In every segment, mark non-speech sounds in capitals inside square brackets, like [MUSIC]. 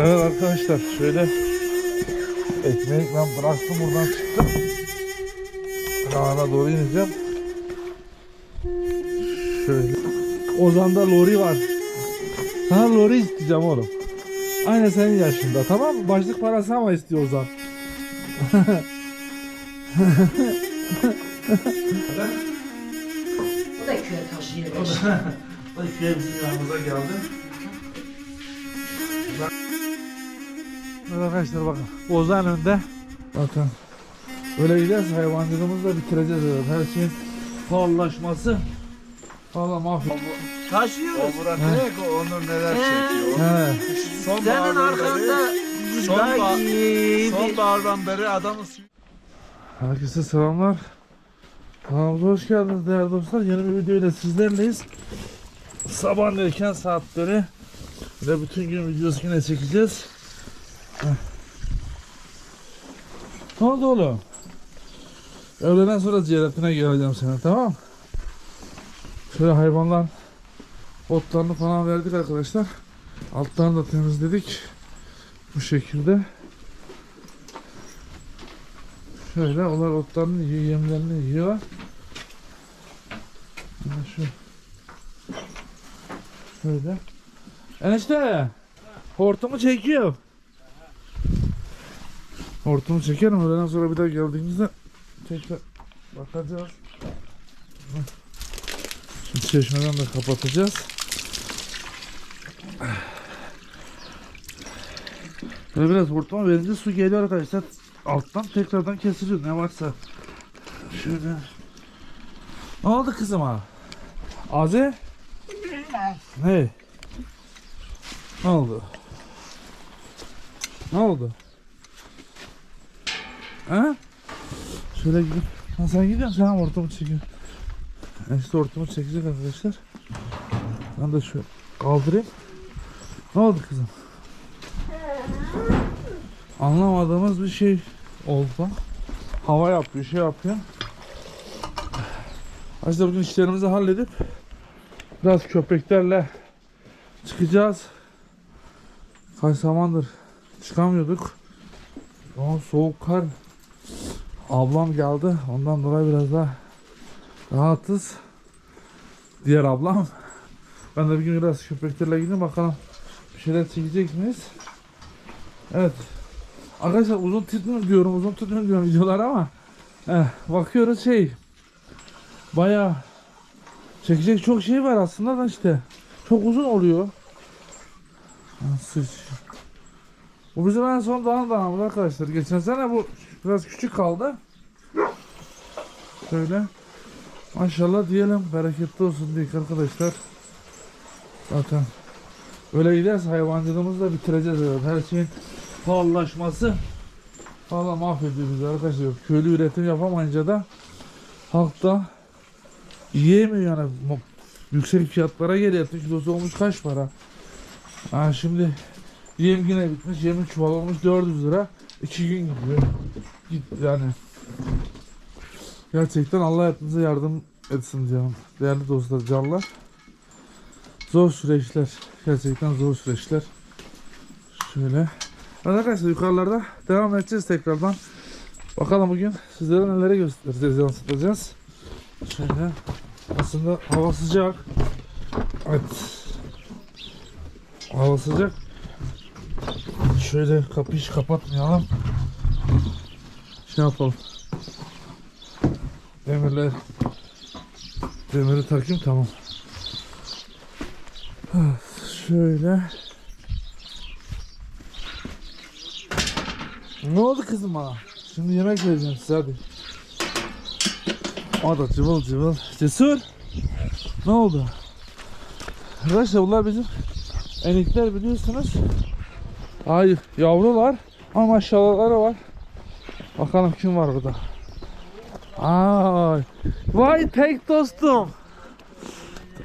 Evet arkadaşlar şöyle ekmeği ben bıraktım buradan çıktım. Dağına doğru ineceğim. Şöyle. Ozan'da lori var. Sana lori isteyeceğim oğlum. Aynı senin yaşında tamam mı? Başlık parası ama istiyor Ozan. O da köye taşıyor. O ikiye bizim yanımıza geldi. Evet arkadaşlar bakın. Ozan önde. Bakın. Böyle giderse hayvancılığımızı da bitireceğiz. Evet. Her şeyin pahalılaşması. Valla mahvet. Taşıyoruz. O Burak ne ki Onur neler çekiyor. He. Son Senin arkanda son, ba- son bağırdan beri adamı suyu Herkese selamlar. Kanalımıza hoş geldiniz değerli dostlar. Yeni bir video ile sizlerleyiz. Sabah erken saatleri ve bütün gün videosu yine çekeceğiz. Ne oldu oğlum? Öğleden sonra ziyaretine geleceğim sana tamam? Şöyle hayvanlar otlarını falan verdik arkadaşlar. Altlarını da temizledik. Bu şekilde. Şöyle onlar otlarını yiyor, yemlerini yiyor. Hemen şu. Şöyle. Enişte. Hortumu çekiyor. Hortumu çekerim. Öğleden sonra bir daha geldiğimizde tekrar bakacağız. Şimdi çeşmeden de kapatacağız. Böyle biraz hortuma verince su geliyor arkadaşlar. Alttan tekrardan kesiliyor ne varsa. Şöyle. Ne oldu kızıma? Aze? Ne? Ne oldu? Ne oldu? Ha? Şöyle gidip. Ha sen gidiyorsun sen ortamı çekiyorsun. İşte ortamı çekecek arkadaşlar. Ben de şöyle kaldırayım. Ne oldu kızım? Anlamadığımız bir şey oldu. Hava yapıyor, şey yapıyor. Aslında bugün işlerimizi halledip biraz köpeklerle çıkacağız. Kaç zamandır çıkamıyorduk. Ama soğuk kar. Ablam geldi. Ondan dolayı biraz daha rahatız. Diğer ablam. Ben de bugün biraz köpeklerle gideyim bakalım bir şeyler çekecek miyiz? Evet. Arkadaşlar uzun tutmuyorum diyorum, uzun tutmuyorum diyorum videolar ama eh, bakıyoruz şey bayağı çekecek çok şey var aslında da işte çok uzun oluyor. Nasıl? Bu bizim en son dağın dağımız arkadaşlar. Geçen sene bu biraz küçük kaldı. Şöyle. Maşallah diyelim bereketli olsun diye arkadaşlar. Zaten öyle giderse hayvancılığımızı da bitireceğiz. Evet. Her şeyin pahalılaşması valla mahvediyor bizi arkadaşlar. Köylü üretim yapamayınca da halk da yiyemiyor yani. Yüksek fiyatlara geliyor. Kilosu olmuş kaç para? Ha şimdi yem yine bitmiş. Yemin çuval olmuş 400 lira. 2 gün gidiyor. Git yani. Gerçekten Allah hepimize yardım etsin canım. Değerli dostlar, canlar. Zor süreçler. Gerçekten zor süreçler. Şöyle. Arkadaşlar yukarılarda devam edeceğiz tekrardan. Bakalım bugün sizlere nelere göstereceğiz, yansıtacağız. Şöyle. Aslında hava sıcak. Evet. Hava sıcak. Şöyle kapıyı hiç kapatmayalım. Şey yapalım. Demirler Demiri takayım tamam. Şöyle. Ne oldu kızım ha? Şimdi yemek vereceğim size hadi. O da cıvıl cıvıl. Cesur. Ne oldu? Arkadaşlar bunlar bizim enikler biliyorsunuz. Ay yavrular. Ama maşallahları var. Bakalım kim var burada. Ay. Vay tek dostum.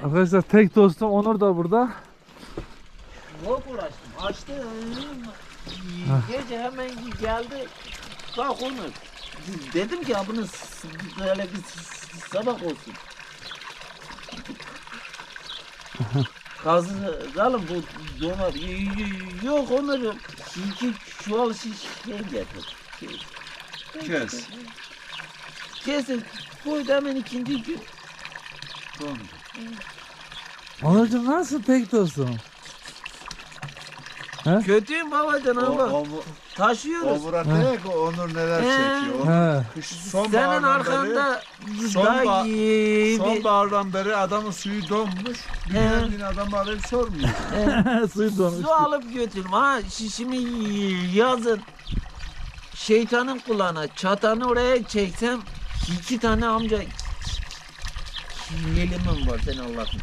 Arkadaşlar tek dostum Onur da burada. Çok uğraştım. Açtım. Gece hemen geldi. Bak onu. Dedim ki s- böyle bir sabah olsun. Kazalım bu donar. Yok onları iki çuval şiş şey getir. Kes. Kesin koydu hemen ikinci gün. Dondu. Onurcuğum nasılsın pek dostum? Kötüyüm babacan O, ama o, taşıyoruz. O ne ki Onur neler He. çekiyor. O He. kış son Senin arkanda son daha ba- iyi son bir- bahardan beri adamın suyu donmuş. Bir He. geldiğin adam arayıp sormuyor. [LAUGHS] Suyu donmuş. Su alıp götürüm ha şişimi yazın şeytanın kulağına çatanı oraya çeksem iki tane amca yelimim var sen Allah'ım.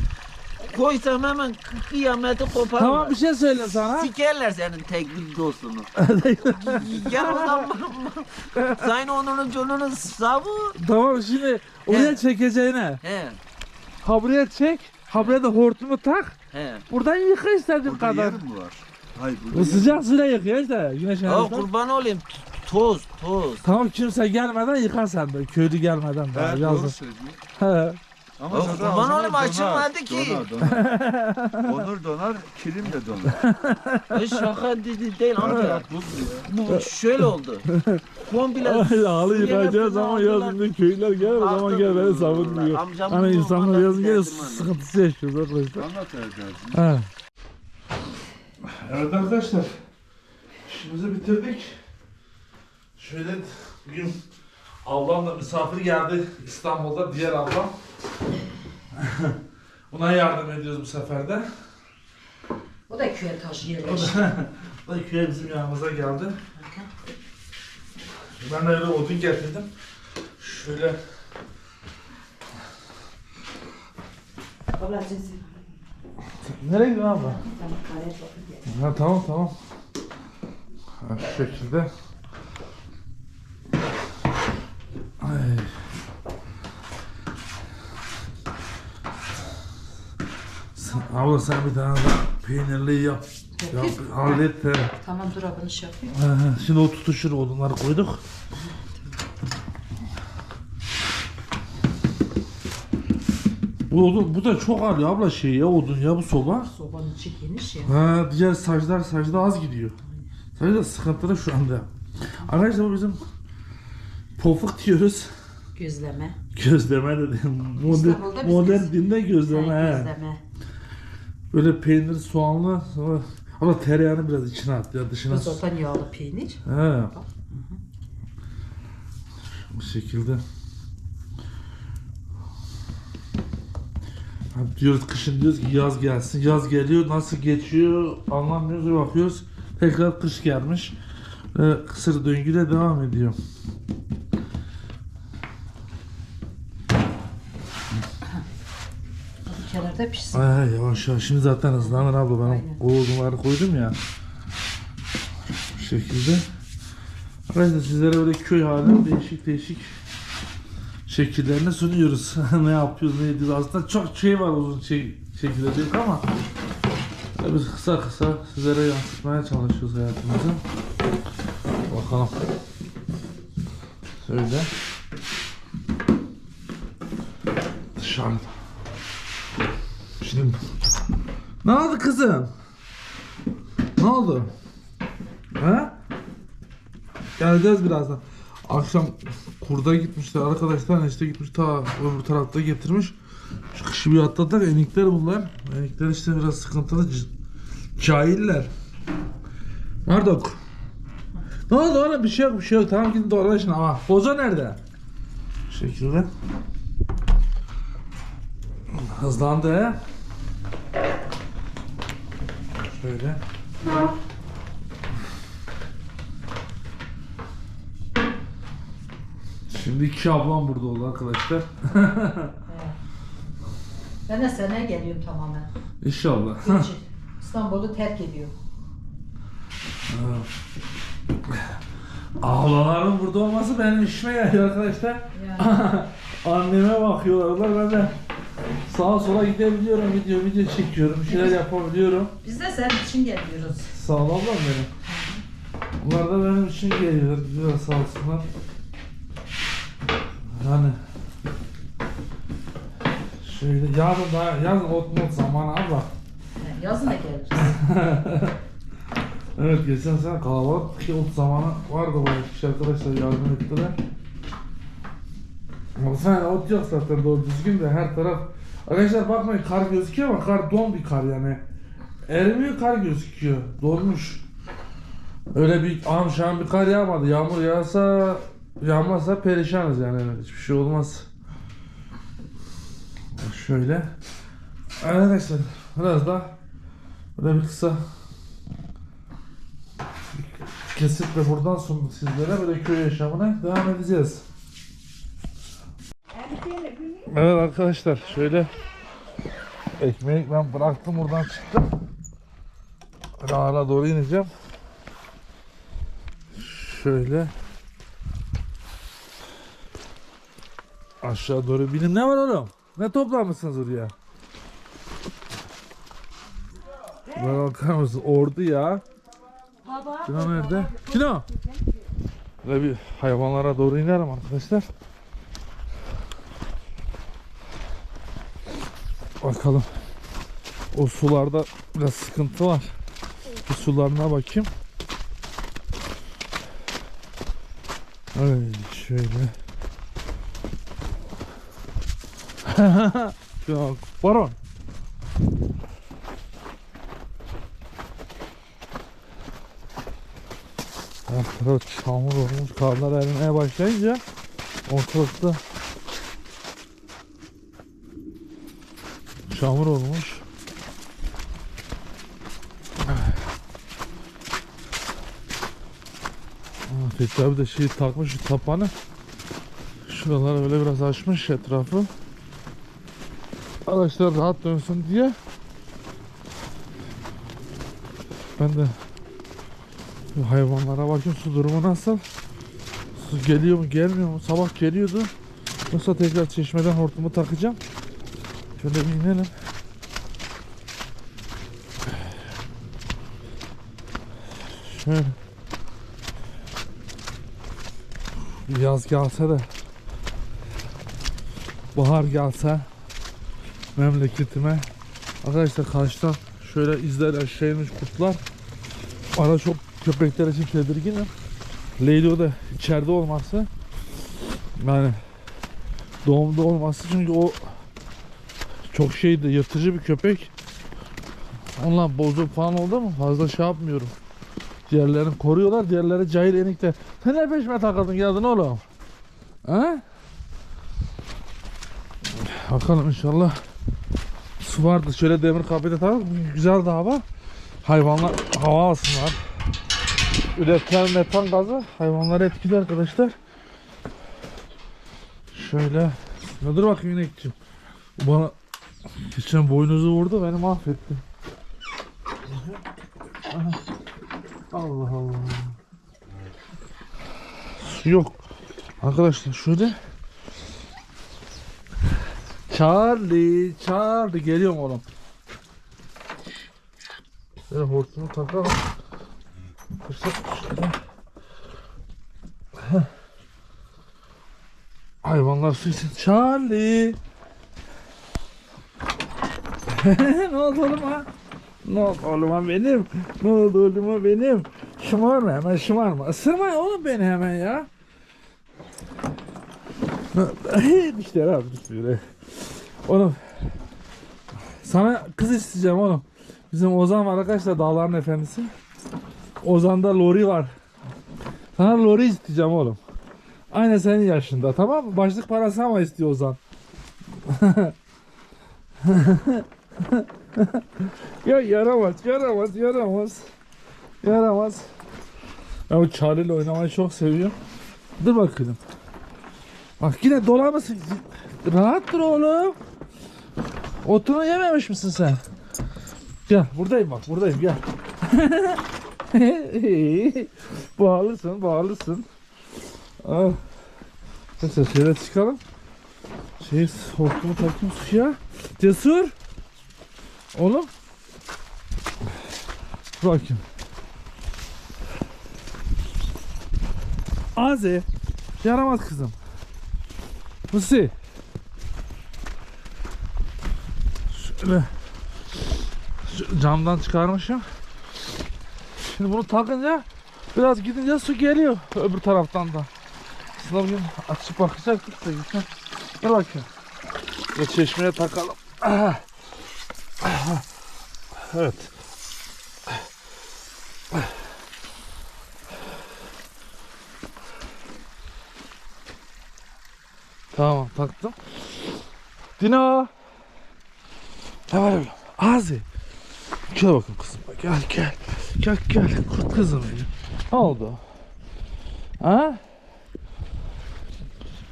Koysam hemen kı- kıyameti koparırlar. Tamam bir şey söyle sana. Sikerler senin tek dostunu. [LAUGHS] Gel oradan Sayın Onur'un canının savı. tamam şimdi oraya He. çekeceğine. He Ha buraya çek. Ha buraya da hortumu tak. he. Buradan yıka istediğin Burada kadar. yer mi var? Hayır burada Bu yer sıcak suyla yıkıyor işte. Güneş Ya enerjisinden. kurban olayım toz toz. Tamam kimse gelmeden yıka sen de. Köylü gelmeden daha He, doğru yazın. söylüyor. He. Ama Ya zaten kurban olayım, açılmadı ki. Donar, donar. [LAUGHS] Onur donar, kilim de donar. Ay [LAUGHS] şaka dedi değil amca. Hayat buz ya. Bu şöyle oldu. Komple Ay, Halı yıkayacağı Yine zaman aldılar. yazın diye köylüler gelir o zaman gel beni savunmuyor. Hani insanlar yazın hani. sıkıntısı yaşıyoruz arkadaşlar. Anlat. He. Evet arkadaşlar. İşimizi bitirdik. Şöyle bugün ablam da misafir geldi İstanbul'da diğer ablam. [LAUGHS] Buna yardım ediyoruz bu sefer de. O da köye taşı O yerleşti. da, [LAUGHS] o da köye bizim yanımıza geldi. Ben de öyle odun getirdim. Şöyle Ablacığım Nereye gidiyorsun abla? kahve bakın gel. Ha tamam tamam. Ha, şu şekilde. Ay. Sen, abla sen bir tane daha peynirli yap. Yap, hallet de. Tamam dur abını şey yapayım. Ha, Şimdi o tutuşur odunları koyduk. Bu, odun, bu da çok ağır ya abla şey ya odun ya bu soba. Sobanın içi geniş ya. Ha diğer saçlar saçda az gidiyor. Saçda sıkıntılı şu anda. Arkadaşlar bu bizim pofuk diyoruz. Gözleme. Gözleme de değil. Modern, İstanbul'da biz modern göz- dilde gözleme. He. gözleme. Böyle peynir soğanlı sonra ama tereyağını biraz içine at ya dışına. Risottan yağlı peynir. He. Bu şekilde. Ha, diyoruz kışın diyoruz ki yaz gelsin. Yaz geliyor nasıl geçiyor anlamıyoruz bakıyoruz. Tekrar kış gelmiş. Ve kısır döngüde devam ediyor. Kenarda pişsin. Ay yavaş yavaş şimdi zaten hızlanır abla ben Aynen. o koydum ya. Bu şekilde. Arkadaşlar sizlere böyle köy halinde değişik değişik şekillerini sunuyoruz. [LAUGHS] ne yapıyoruz ne ediyoruz aslında çok şey var uzun şey, şekilde değil ama biz kısa kısa sizlere yansıtmaya çalışıyoruz hayatımızı. Bakalım. Şöyle. Dışarıda. Şimdi ne oldu kızım? Ne oldu? Ha? Geleceğiz birazdan. Akşam kurda gitmişler arkadaşlar işte gitmiş ta öbür tarafta getirmiş. Şu kışı bir atladık enikler bunlar. Enikler işte biraz sıkıntılı cahiller. Mardok. Ne oldu oğlum bir şey yok bir şey yok tamam gidin dolaşın ama boza nerede? Bu şekilde. Hızlandı he. Şöyle. Şimdi iki ablam burada oldu arkadaşlar. Ben de seneye geliyorum tamamen. İnşallah. Göçü. İstanbul'u terk ediyorum. Ablaların burada olması benim işime yarıyor arkadaşlar. Yani. [LAUGHS] Anneme bakıyorlar ben de sağa sola gidebiliyorum video video çekiyorum bir şeyler yapabiliyorum. Biz de senin için geliyoruz. Sağ ol ablam benim. Bunlar da benim için geliyor. Güzel sağ olsunlar. Yani şöyle yarın daha yarın ot mut zamanı abla. Yazın da geliriz. [LAUGHS] Evet geçen sene kalabalık ki ot zamanı vardı bayağı kişi arkadaşlar yardım ettiler. Bu sene ot yok zaten doğru düzgün de her taraf. Arkadaşlar bakmayın kar gözüküyor ama kar don bir kar yani. Erimiyor kar gözüküyor. Donmuş. Öyle bir am şu an bir kar yağmadı. Yağmur yağsa yağmazsa perişanız yani. Hiçbir şey olmaz. Şöyle. Arkadaşlar biraz da böyle bir kısa kesitle buradan sunduk sizlere böyle köy yaşamına devam edeceğiz. Evet arkadaşlar şöyle ekmeği ben bıraktım buradan çıktım. Rahana doğru ineceğim. Şöyle aşağı doğru binin. Ne var oğlum? Ne toplamışsınız oraya? Bana bakar mısın? Ordu ya. Kino nerede? Kino! Böyle bir hayvanlara doğru inerim arkadaşlar. Bakalım. O sularda biraz sıkıntı var. Bir sularına bakayım. Öyle şöyle. [LAUGHS] ya baron. Her çamur olmuş. Karlar erimeye başlayınca ortalıkta çamur olmuş. Aa, Fethi abi de şey takmış şu tapanı. Şuraları böyle biraz açmış etrafı. Araçlar rahat dönsün diye. Ben de bu hayvanlara bakayım su durumu nasıl. Su geliyor mu gelmiyor mu? Sabah geliyordu. Yoksa tekrar çeşmeden hortumu takacağım. Şöyle bir inelim. Şöyle. Yaz gelse de bahar gelse memleketime arkadaşlar karşıdan şöyle izler inmiş kurtlar ara çok köpekler için tedirginim Leylo da içeride olması yani doğumda olması çünkü o çok şeydi yırtıcı bir köpek. Onunla bozuk falan oldu mu? Fazla şey yapmıyorum. Diğerlerini koruyorlar diğerleri cahil enikte sen ne peşime takıldın? Geldin oğlum. Ha? bakalım inşallah su vardı şöyle demir kapıda tabii güzel de hava. Hayvanlar hava alsınlar. Üretilen metan gazı hayvanları etkili arkadaşlar. Şöyle ne dur bakayım inekçim bana geçen boynuzu vurdu beni mahvetti Allah Allah Su yok arkadaşlar şöyle Charlie, Charlie geliyorum oğlum. Şöyle hortumu takalım. Fırsat. Hayvanlar su için. Charlie. [LAUGHS] ne oldu oğluma? Ne oldu oğluma benim? Ne oldu oğluma benim? Şımarma hemen şımarma. Isırma oğlum beni hemen ya. [LAUGHS] Dişler abi dişleri. Oğlum sana kız isteyeceğim oğlum. Bizim Ozan var arkadaşlar Dağların Efendisi. Ozan'da Lori var. Sana Lori isteyeceğim oğlum. Aynı senin yaşında tamam mı? Başlık parası ama istiyor Ozan. [LAUGHS] [LAUGHS] ya yaramaz, yaramaz, yaramaz. Yaramaz. Ben bu Charlie oynamayı çok seviyorum. Dur bakalım. Bak yine dolanmasın. Rahat dur oğlum. Otunu yememiş misin sen? Gel buradayım bak buradayım gel. [LAUGHS] bağlısın bağlısın. Ah. Neyse şöyle çıkalım. Şey hortumu takayım suya. Cesur. Oğlum. Bakayım. Aze. Yaramaz kızım. Musi. Şöyle. Camdan çıkarmışım. Şimdi bunu takınca biraz gidince su geliyor öbür taraftan da. Aslında bugün açıp bakacaktık. Dur bakayım. Ve çeşmeye takalım. [CLEARS THROAT] Evet. Tamam taktım. Dino. Ne var öyle? Azi. Gel bakın kızım. Gel gel. Gel gel. Kurt kızım benim. Ne oldu? Ha?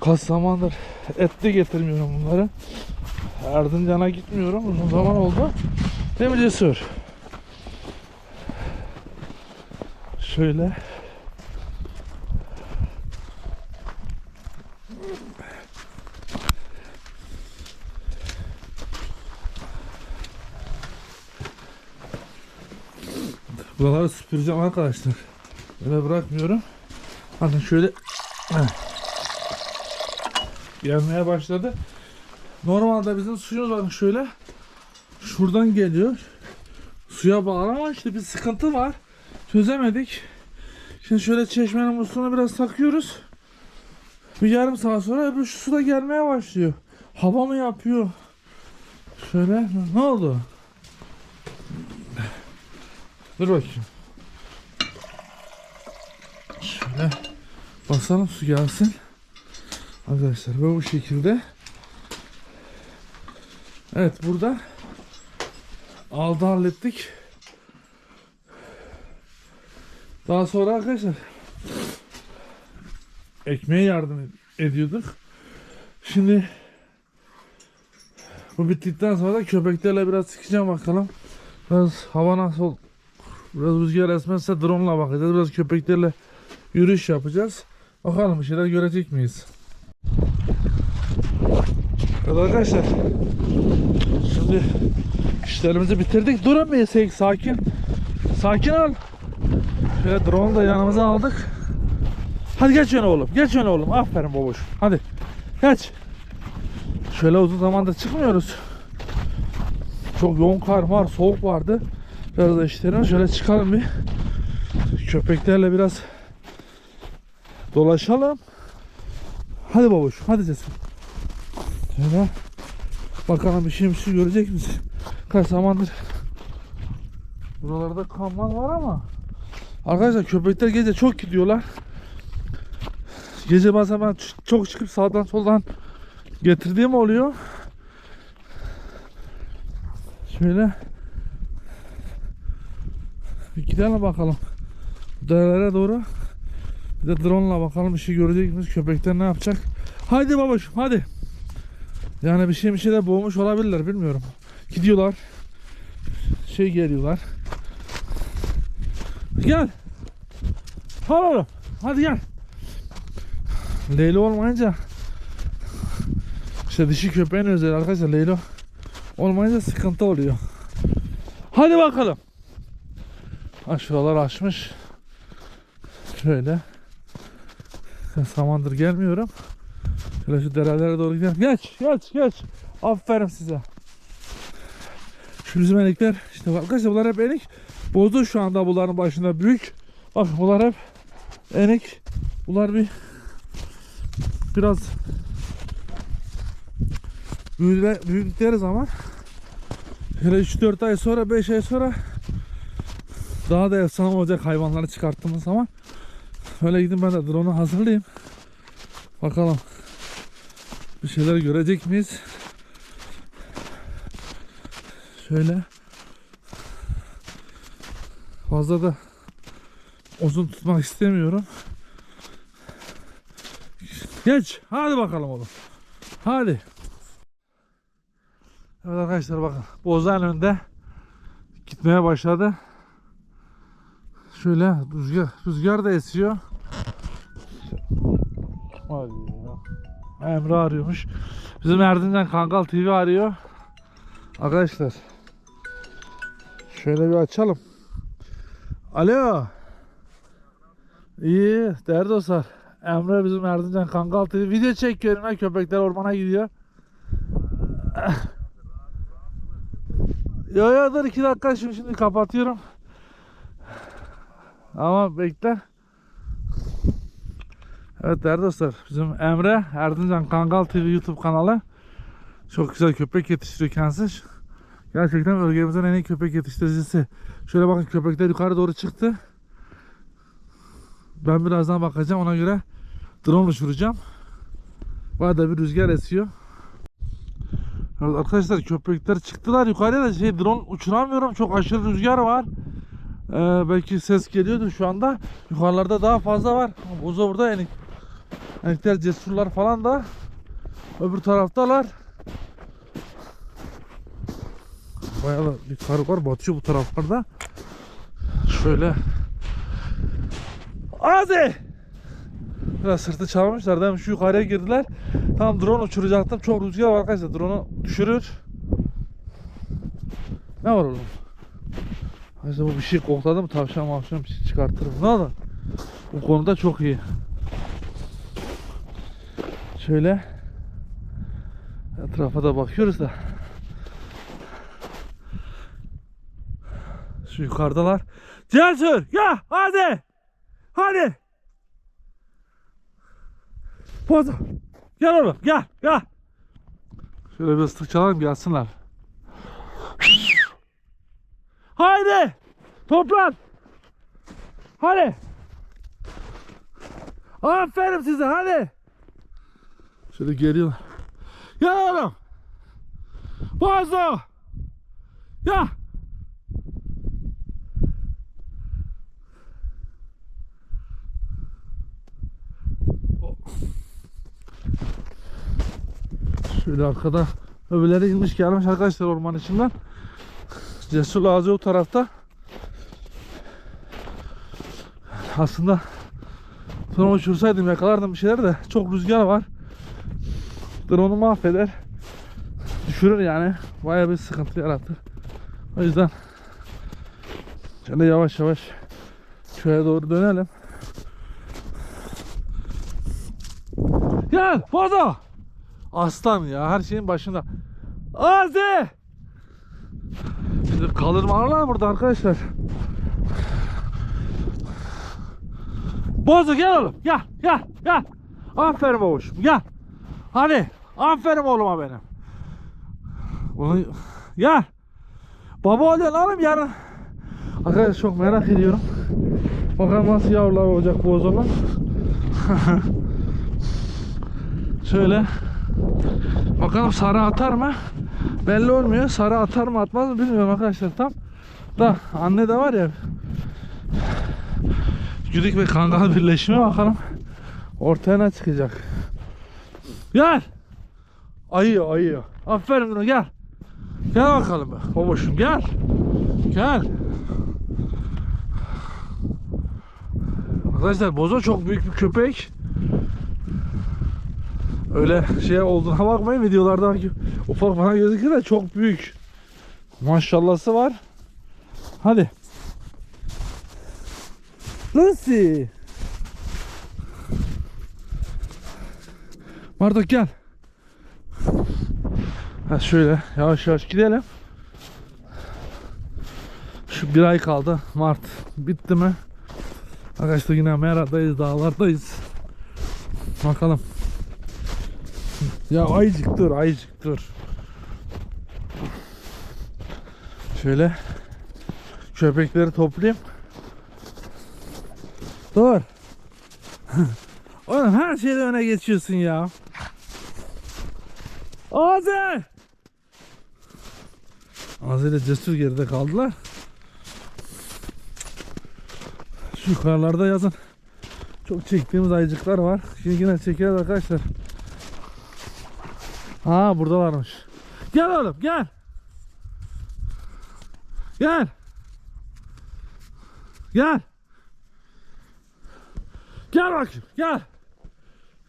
Kaç zamandır et de getirmiyorum bunları. Erzincan'a gitmiyorum. Uzun zaman oldu. Değil mi Cesur? Şöyle. Buraları süpüreceğim arkadaşlar. Böyle bırakmıyorum. Bakın şöyle Heh. başladı. Normalde bizim suyumuz bakın şöyle şuradan geliyor. Suya bağlı ama işte bir sıkıntı var. Çözemedik. Şimdi şöyle çeşmenin musluğunu biraz takıyoruz. Bir yarım saat sonra öbür su da gelmeye başlıyor. Hava mı yapıyor? Şöyle ne oldu? Dur bakayım. Şöyle basalım su gelsin. Arkadaşlar ve bu şekilde. Evet burada aldı hallettik. Daha sonra arkadaşlar ekmeğe yardım ed- ediyorduk. Şimdi bu bittikten sonra da köpeklerle biraz sıkacağım bakalım. Biraz hava nasıl Biraz rüzgar esmezse drone ile bakacağız. Biraz köpeklerle yürüyüş yapacağız. Bakalım bir şeyler görecek miyiz? Evet arkadaşlar. Şimdi işlerimizi bitirdik. Bir Seyik, sakin. Sakin ol. Şöyle drone da yanımıza aldık. Hadi geç öne oğlum. Geç öne oğlum. Aferin babuş. Hadi. Geç. Şöyle uzun zamandır çıkmıyoruz. Çok yoğun kar var, soğuk vardı. Biraz da işlerim. Şöyle çıkalım bir. Köpeklerle biraz dolaşalım. Hadi babuş, hadi cesim. Şöyle bakalım bir şey bir şey görecek misin? Kaç zamandır buralarda kanlar var ama arkadaşlar köpekler gece çok gidiyorlar. Gece bazen ben çok çıkıp sağdan soldan getirdiğim oluyor. Şöyle bir gidelim bakalım. Derelere doğru. Bir de drone ile bakalım bir şey görecek miyiz? Köpekler ne yapacak? Haydi babacığım hadi. Yani bir şey bir şeyler boğmuş olabilirler bilmiyorum. Gidiyorlar. Şey geliyorlar. Gel. Hadi oğlum. Hadi gel. Leylo olmayınca işte dişi köpeğin özel arkadaşlar Leylo olmayınca sıkıntı oluyor. Hadi bakalım. Ha şuralar açmış. Şöyle. Ben zamandır gelmiyorum. Şöyle şu derelere doğru gidelim. Geç, geç, geç. Aferin size. Şu bizim enikler, işte arkadaşlar bunlar hep enik. Bozu şu anda bunların başında büyük. Bak bunlar hep enik. Bunlar bir biraz büyüdükleri zaman şöyle 3-4 ay sonra 5 ay sonra daha da efsane olacak hayvanları çıkarttığımız zaman öyle gidin ben de drone'u hazırlayayım. Bakalım bir şeyler görecek miyiz? Şöyle fazla da uzun tutmak istemiyorum. Geç. Hadi bakalım oğlum. Hadi. Evet arkadaşlar bakın. Bozan önünde gitmeye başladı. Şöyle rüzgar, rüzgar da esiyor. Hadi. Emre arıyormuş. Bizim Erzincan Kangal TV arıyor. Arkadaşlar. Şöyle bir açalım. Alo. İyi, değerli dostlar. Emre bizim Erzincan Kangal TV video çekiyorum ya köpekler ormana gidiyor. Yo yo dur iki dakika şimdi, şimdi kapatıyorum. Ama bekle. Evet değerli dostlar bizim Emre Erzincan Kangal TV YouTube kanalı çok güzel köpek yetiştiriyor kendisi. Gerçekten bölgemizin en iyi köpek yetiştiricisi. Şöyle bakın köpekler yukarı doğru çıktı. Ben birazdan bakacağım ona göre drone uçuracağım. Bayağı da bir rüzgar esiyor. Evet arkadaşlar köpekler çıktılar yukarıya da şey drone uçuramıyorum. Çok aşırı rüzgar var. Ee, belki ses geliyordu şu anda. Yukarılarda daha fazla var. Bozo burada enik. Enikler cesurlar falan da öbür taraftalar. Bayağı da bir kar var batıyor bu taraflarda. Şöyle. Hadi. Biraz sırtı çalmışlar mi? Şu yukarıya girdiler. Tam drone uçuracaktım. Çok rüzgar var arkadaşlar. Drone'u düşürür. Ne var oğlum? Arkadaşlar bu bir şey kokladı mı tavşan mavşan bir şey çıkartırım. Ne olur? Bu konuda çok iyi. Şöyle etrafa da bakıyoruz da. Şu yukarıdalar. Cesur ya hadi. Hadi. Bozo. Gel oğlum gel gel. Şöyle bir ıslık çalalım gelsinler. Haydi. Toplan. Hadi. Aferin size hadi. Şöyle geliyorlar. Gel oğlum. Bozo. Ya. Şöyle arkada öbürleri inmiş gelmiş arkadaşlar orman içinden. Cesur ağzı o tarafta. Aslında sonra uçursaydım yakalardım bir şeyler de çok rüzgar var. Drone'u mahveder. Düşürür yani. Bayağı bir sıkıntı yaratır. O yüzden şöyle yavaş yavaş köye doğru dönelim. Gel Bozo! Aslan ya her şeyin başında. Azi! Şimdi kalır mı ağırlar burada arkadaşlar? Bozo gel oğlum gel gel gel. Aferin babuşum gel. Hadi aferin oğluma benim. Bunu gel. Baba oluyorsun oğlum yarın. Arkadaşlar çok merak ediyorum. Bakalım nasıl yavrular olacak bu ozonlar. [LAUGHS] Şöyle. Bakalım sarı atar mı? Belli olmuyor. Sarı atar mı atmaz mı bilmiyorum arkadaşlar tam. Da anne de var ya. Güdük ve kangal birleşimi bakalım. Ortaya ne çıkacak? Gel. Ayıyor ayıyor. Aferin buna gel. Gel bakalım be. Babuşum gel. Gel. Arkadaşlar Bozo çok büyük bir köpek. Öyle şey olduğuna bakmayın videolarda ufak bana gözüküyor da çok büyük. Maşallahı var. Hadi. Lucy. Marduk gel. Ha şöyle yavaş yavaş gidelim. Şu bir ay kaldı. Mart bitti mi? Arkadaşlar yine Mera'dayız, dağlardayız. Bakalım. Ya ayıcık dur, ayıcık dur. Şöyle köpekleri toplayayım. Dur. Oğlum her şeyde öne geçiyorsun ya. Azi! Azi ile Cesur geride kaldılar. Şu yukarılarda yazın çok çektiğimiz ayıcıklar var. Şimdi yine çekeriz arkadaşlar. Ha buradalarmış. Gel oğlum gel. Gel. Gel. Gel bakayım gel.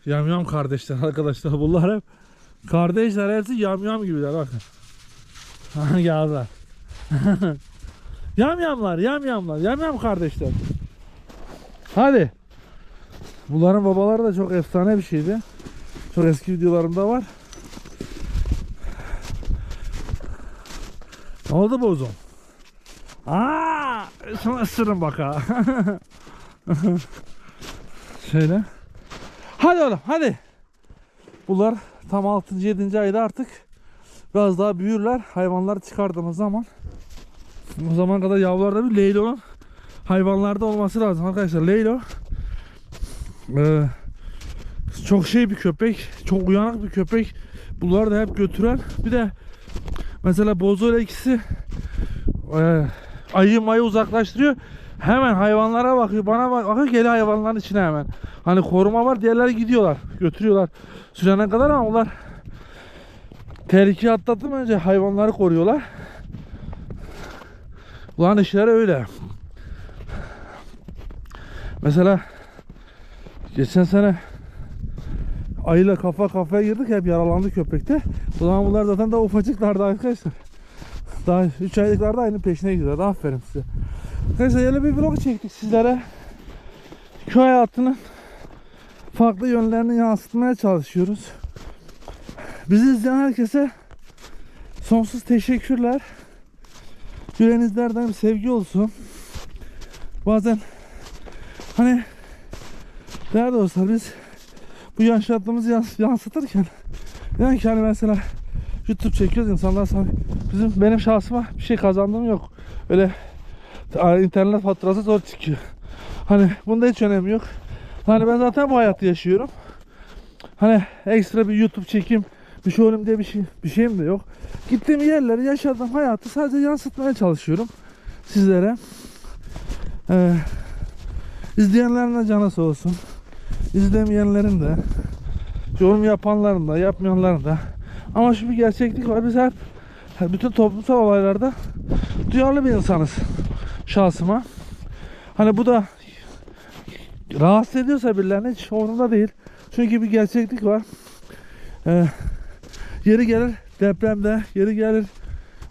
Yamyam kardeşler arkadaşlar bunlar hep kardeşler hepsi yamyam gibiler bakın. [LAUGHS] Ha geldiler. [LAUGHS] yamyamlar yamyamlar yamyam kardeşler. Hadi. Bunların babaları da çok efsane bir şeydi. Çok eski videolarımda var. Ne oldu bozum? Aa, sana ısırın bak ha. [LAUGHS] Şöyle. Hadi oğlum hadi. Bunlar tam 6. 7. ayda artık biraz daha büyürler. Hayvanları çıkardığımız zaman o zaman kadar yavrularda bir Leylo'nun hayvanlarda olması lazım arkadaşlar. Leylo eee, çok şey bir köpek. Çok uyanık bir köpek. Bunları da hep götüren. Bir de mesela Bozo ile ikisi eee, ayı mayı uzaklaştırıyor. Hemen hayvanlara bakıyor. Bana bak bakıyor geliyor hayvanların içine hemen. Hani koruma var diğerleri gidiyorlar. Götürüyorlar. Sürene kadar ama onlar tehlikeyi atlattım önce hayvanları koruyorlar. Ulan işleri öyle. Mesela geçen sene ayıyla kafa kafaya girdik hep yaralandı köpekte. Zaman bunlar zaten daha ufacıklardı arkadaşlar. Daha 3 aylıklarda aynı peşine gidiyorlar. Aferin size. Arkadaşlar yeni bir vlog çektik sizlere. Köy hayatının farklı yönlerini yansıtmaya çalışıyoruz. Bizi izleyen herkese sonsuz teşekkürler. Yüreğinizlerden bir sevgi olsun. Bazen hani değerli dostlar biz bu yaşattığımızı yans- yansıtırken yani ki hani mesela YouTube çekiyoruz insanlar sana bizim benim şahsıma bir şey kazandığım yok. Öyle internet faturası zor çıkıyor. Hani bunda hiç önemi yok. Hani ben zaten bu hayatı yaşıyorum. Hani ekstra bir YouTube çekeyim, olayım diye bir şey bir şeyim de yok. Gittiğim yerleri, yaşadığım hayatı sadece yansıtmaya çalışıyorum sizlere. Ee, izleyenlerin de canısı olsun. İzlemeyenlerin de, yorum yapanların da, yapmayanların da. Ama şu bir gerçeklik var. Biz hep bütün toplumsal olaylarda duyarlı bir insanız şahsıma. Hani bu da rahatsız ediyorsa birilerini hiç umurumda değil. Çünkü bir gerçeklik var. Ee, yeri gelir depremde, yeri gelir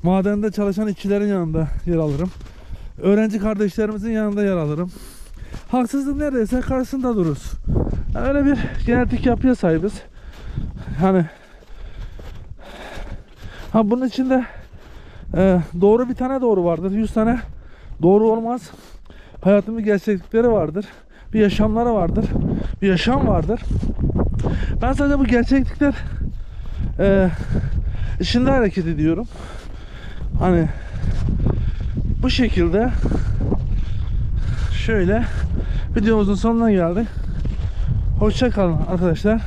madende çalışan işçilerin yanında yer alırım. Öğrenci kardeşlerimizin yanında yer alırım. Haksızlık neredeyse karşısında dururuz. Öyle bir genetik yapıya sahibiz. Hani ha bunun içinde e, doğru bir tane doğru vardır. 100 tane doğru olmaz. Hayatın bir gerçeklikleri vardır. Bir yaşamları vardır. Bir yaşam vardır. Ben sadece bu gerçeklikler e, içinde hareket ediyorum. Hani bu şekilde şöyle videomuzun sonuna geldik. Hoşça kalın arkadaşlar.